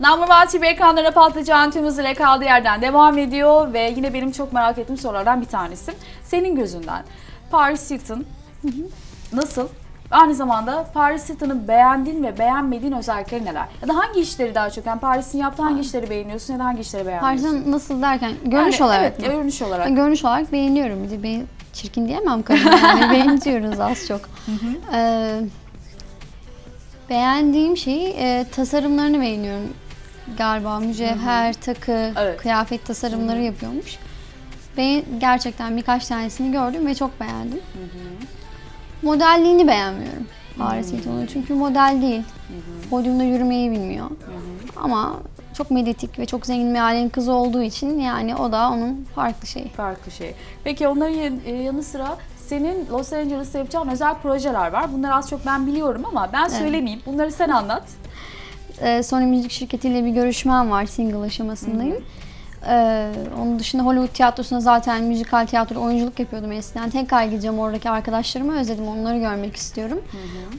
One TV ekranlarına patlayacağın tüm hızıyla kaldığı yerden devam ediyor ve yine benim çok merak ettiğim sorulardan bir tanesi. Senin gözünden Paris Hilton nasıl? Aynı zamanda Paris Hilton'ı beğendiğin ve beğenmediğin özellikleri neler? Ya da hangi işleri daha çok? Yani Paris'in yaptığı hangi işleri beğeniyorsun ya da hangi işleri beğenmiyorsun? Paris'in nasıl derken görünüş Yani, olarak Evet, mı? görünüş olarak. Görünüş olarak beğeniyorum. Bir de ben çirkin diyemem kadın yani benziyoruz az çok. Ee, beğendiğim şey e, tasarımlarını beğeniyorum. Galiba mücevher, takı, Evet. kıyafet tasarımları yapıyormuş. Ben gerçekten birkaç tanesini gördüm ve çok beğendim. Modelliğini beğenmiyorum Paris Hilton'un çünkü model değil. Podyumda yürümeyi bilmiyor. Ama çok medyatik ve çok zengin bir ailenin kızı olduğu için yani o da onun farklı şeyi. Farklı şey. Peki onların yan- e, yanı sıra senin Los Angeles'ta yapacağın özel projeler var. Bunları az çok ben biliyorum ama ben söylemeyeyim. Bunları sen anlat. Ee, Sony Müzik şirketiyle bir görüşmem var. Single aşamasındayım. Ee, onun dışında Hollywood tiyatrosunda zaten müzikal tiyatro oyunculuk yapıyordum eskiden. Tekrar gideceğim oradaki arkadaşlarımı özledim. Onları görmek istiyorum.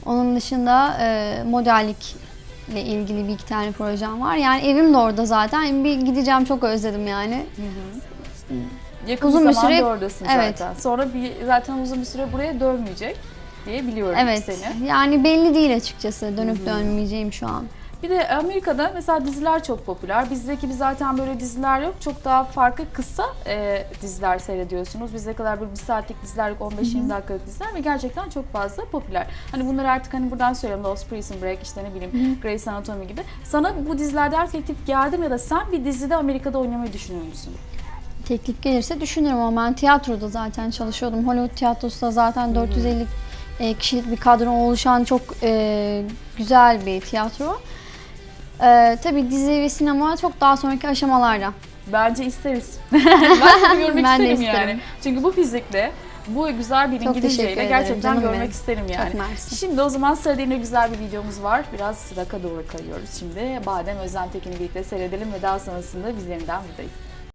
Onun dışında e, modellikle ilgili bir iki tane projem var. Yani evim de orada zaten. Bir gideceğim çok özledim yani. Yakın Uzun bir zamanda süre- oradasın evet. zaten. Sonra bir, zaten uzun bir süre buraya dönmeyecek diye biliyorum Evet. seni. Yani belli değil açıkçası dönüp dönmeyeceğim şu an. Bir de Amerika'da mesela diziler çok popüler. Bizdeki bir zaten böyle diziler yok. Çok daha farklı kısa e, diziler seyrediyorsunuz. Bizde kadar böyle bir saatlik diziler yok, 15-20 dakikalık diziler ve gerçekten çok fazla popüler. Hani bunları artık hani buradan söylüyorum. Lost Prison Break, işte ne bileyim Grey's Anatomy gibi. Sana bu dizilerde her teklif geldi mi ya da sen bir dizide Amerika'da oynamayı düşünüyor musun? Teklif gelirse düşünürüm ama ben tiyatroda zaten çalışıyordum. Hollywood tiyatrosunda zaten 450 e, kişilik bir kadro oluşan çok e, güzel bir tiyatro. E, tabii dizi ve sinema çok daha sonraki aşamalarda. Bence isteriz. ben seni görmek Ben de isterim, isterim. yani. Çünkü bu fizikle, bu güzel bir Çok İngilizceyle ederim gerçekten canım görmek benim. isterim yani. Mersi. Şimdi o zaman sırada yine güzel bir videomuz var. Biraz raka doğru kayıyoruz şimdi. Badem Özlem Tekin'i birlikte seyredelim ve daha sonrasında biz yeniden buradayız.